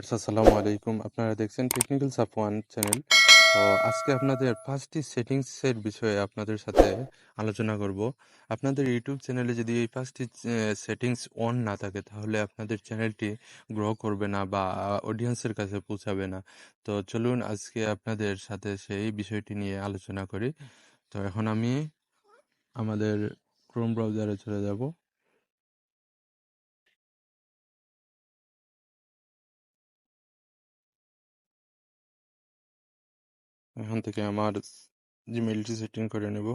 আসসালামু আলাইকুম। আপনারা দেখছেন টেকনিক্যাল সাপ ওয়ান চ্যানেল তো আজকে আপনাদের পাঁচটি সেটিংসের বিষয়ে আপনাদের সাথে আলোচনা করব। আপনাদের ইউটিউব চ্যানেলে যদি এই পাঁচটি সেটিংস অন না থাকে, তাহলে আপনাদের চ্যানেলটি গ্রো করবে না বা অডিয়েন্সের কাছে পৌঁছাবে না। তো চলুন আজকে আপনাদের সাথে সেই বিষয়টি নিয়ে আলোচনা করি। তো এখন আমি আমাদের ক্রোম ব্রাউজারে চলে যাব। এখান থেকে আমার জিমেইলটি সেটিং করে নেব।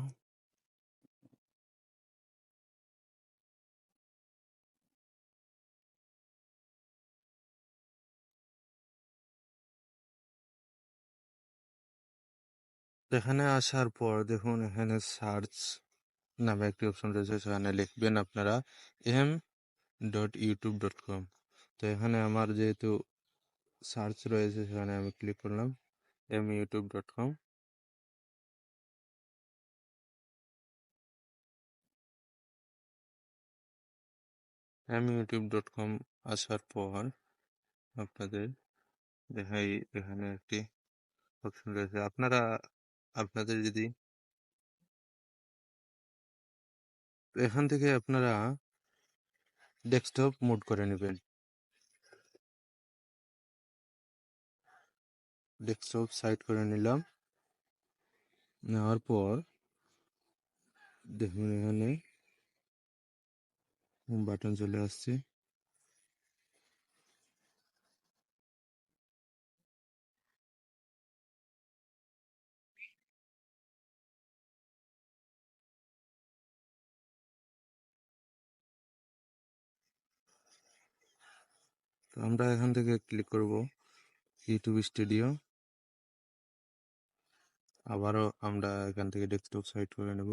এখানে আসার পর দেখুন, এখানে সার্চ নামে একটি অপশন রয়েছে, সেখানে লিখবেন আপনারা M dot YouTube dot com তো এখানে আমার যেহেতু সার্চ রয়েছে, সেখানে আমি ক্লিক করলাম। M YouTube dot com M YouTube dot com আসার পর আপনাদের দেখাই এখানে একটি অপশন রয়েছে। আপনারা, আপনাদের যদি এখান থেকে আপনারা ডেস্কটপ মোড করে নেবেন। ডেস্কটপ সাইড করে নিলাম। নেওয়ার পর দেখুন এখানে বাটন চলে আসছে। আমরা এখান থেকে ক্লিক করব ইউটিউব স্টুডিও আবারও আমরা এখান থেকে ডেস্কটপ সাইড করে নেব।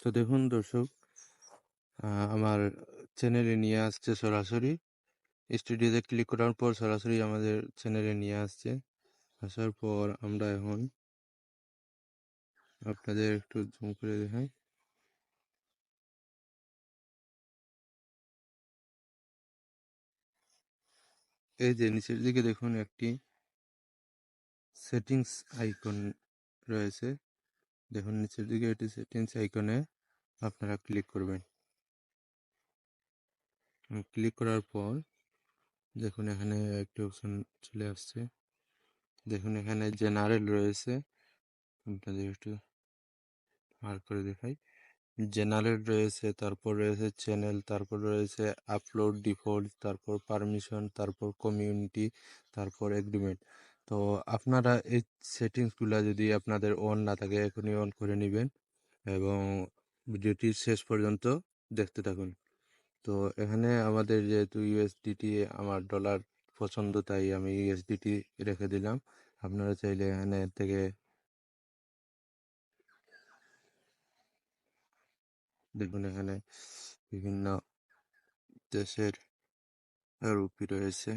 তো দেখুন দর্শক আমার চ্যানেলে নিয়ে আসছে সরাসরি। স্টুডিওতে ক্লিক করার পর সরাসরি আমাদের চ্যানেলে নিয়ে আসছে। আসার পর আমরা এখন আপনাদের একটু জুম করে দেখাই এই যে নিচের দিকে দেখুন একটি সেটিংস আইকন রয়েছে। দেখুন নিচের দিকে একটি সেটিংস আইকনে আপনারা ক্লিক করবেন। ক্লিক করার পর দেখুন এখানে একটি অপশন চলে আসছে। দেখুন এখানে জেনারেল রয়েছে। আপনাদের একটু আর করে দেখাই। জেনারেল রয়েছে, তারপর রয়েছে চ্যানেল তারপর রয়েছে আপলোড ডিফল্ট তারপর পারমিশন তারপর কমিউনিটি তারপর এগ্রিমেন্ট তো আপনারা এই সেটিংসগুলো যদি আপনাদের অন না থাকে, এখনই অন করে নেবেন এবং ভিডিওটি শেষ পর্যন্ত দেখতে থাকুন। তো এখানে আমাদের যেহেতু ইউএসডিটি আমার ডলার পছন্দ, তাই আমি ইউএসডিটি রেখে দিলাম। আপনারা চাইলে এখানে থেকে দেখুন, এখানে বিভিন্ন দেশের রুপি রয়েছে।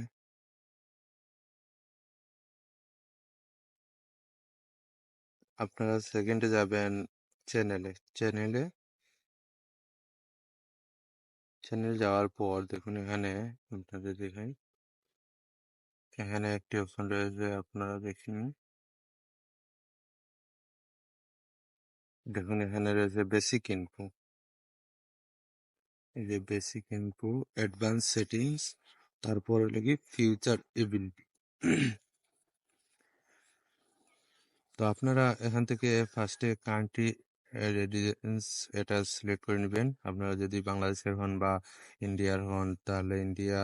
আপনারা সেকেন্ডে যাবেন চ্যানেলে চ্যানেলে চ্যানেল যাওয়ার পর দেখুন, এখানে আপনাদের দেখাই। এখানে একটি অপশন রয়েছে, আপনারা দেখুন দেখুন, এখানে রয়েছে বেসিক ইনফো যে বেসিক ইনফো অ্যাডভান্স সেটিংস তারপর কি ফিউচার এবিলিটি তো আপনারা এখান থেকে ফার্স্টে কান্ট্রি রেডিডেন্স এটা সিলেক্ট করে নেবেন। আপনারা যদি বাংলাদেশের হন বা ইন্ডিয়ার হন, তাহলে ইন্ডিয়া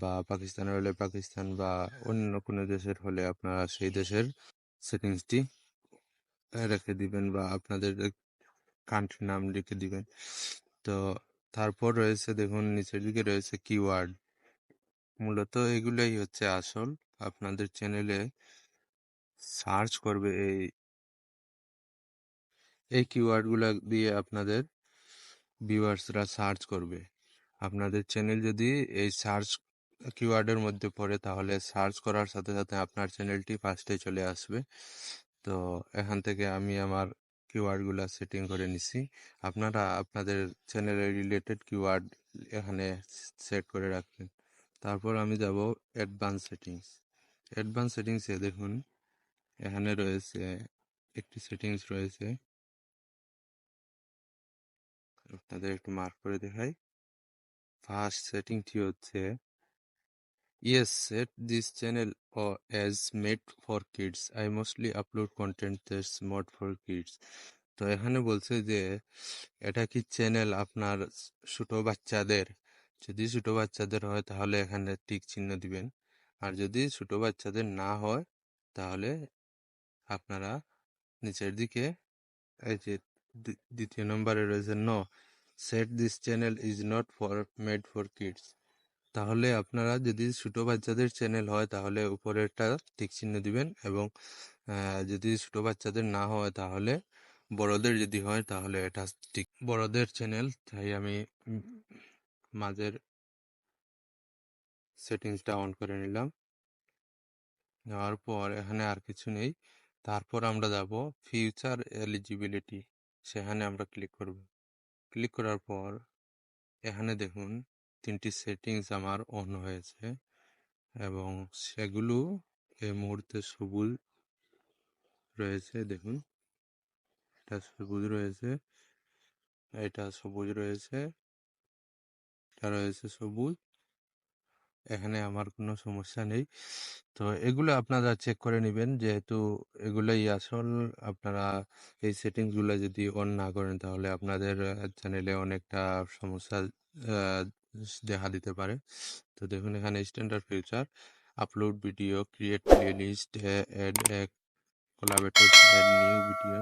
বা পাকিস্তানের হলে পাকিস্তান বা অন্য কোনো দেশের হলে আপনারা সেই দেশের সেটিংসটি রেখে দিবেন বা আপনাদের কান্ট্রি নাম লিখে দিবেন। তো তারপর রয়েছে দেখুন, নিচের দিকে রয়েছে কিওয়ার্ড মূলত এগুলোই হচ্ছে আসল। আপনাদের চ্যানেলে সার্চ করবে এই এই কিওয়ার্ডগুলো দিয়ে আপনাদের ভিউয়ার্সরা সার্চ করবে। আপনাদের চ্যানেল যদি এই সার্চ কিওয়ার্ডের মধ্যে পড়ে, তাহলে সার্চ করার সাথে সাথে আপনার চ্যানেলটি ফার্স্টে চলে আসবে। তো এখান থেকে আমি আমার কিওয়ার্ডগুলো সেটিং করে নিছি। আপনারা আপনাদের চ্যানেলের রিলেটেড কিওয়ার্ড এখানে সেট করে রাখবেন। তারপর আমি যাব অ্যাডভান্স সেটিংস অ্যাডভান্স সেটিংসে দেখুন, এখানে রয়েছে একটি সেটিংস রয়েছে। আপনাদের একটু মার্ক করে দেখাই। ফার্স্ট সেটিংটি হচ্ছে Yes, set this channel as made for kids. I mostly upload content that's made for kids. তো এখানে বলছে যে এটা কি চ্যানেল আপনার ছোট বাচ্চাদের যদি ছোট বাচ্চাদের হয় তাহলে এখানে টিক চিহ্ন দিবেন আর যদি ছোট বাচ্চাদের না হয় তাহলে আপনারা নিচের দিকে এই যে দ্বি- দ্বিতীয় নম্বরে রয়েছে no set this channel is not for made for kids তাহলে আপনারা যদি ছোট বাচ্চাদের চ্যানেল হয়, তাহলে উপরেরটা টিক চিহ্ন দিবেন এবং যদি ছোট বাচ্চাদের না হয়, তাহলে বড়দের যদি হয়, তাহলে এটা টিক বড়দের চ্যানেল তাই আমি মাঝের সেটিংসটা অন করে নিলাম। নেওয়ার পর এখানে আর কিছু নেই। তারপর আমরা যাব ফিউচার এলিজিবিলিটি সেখানে আমরা ক্লিক করব। ক্লিক করার পর এখানে দেখুন তিনটি সেটিংস আমার অন হয়েছে এবং সেগুলো এই মুহূর্তে সবুজ রয়েছে, দেখুন। এটা সবুজ রয়েছে, এটা সবুজ রয়েছে, এটা রয়েছে সবুজ। এখানে আমার কোনো সমস্যা নেই। তো এগুলো আপনারা চেক করে নেবেন। যেহেতু এগুলোই আসল, আপনারা এই সেটিংসগুলো যদি অন না করেন, তাহলে আপনাদের চ্যানেলে অনেকটা সমস্যা দেখা দিতে পারে। তো দেখুন, এখানে standard future upload video create playlist add এক কোলাবেটর অ্যাড নিউ ভিডিও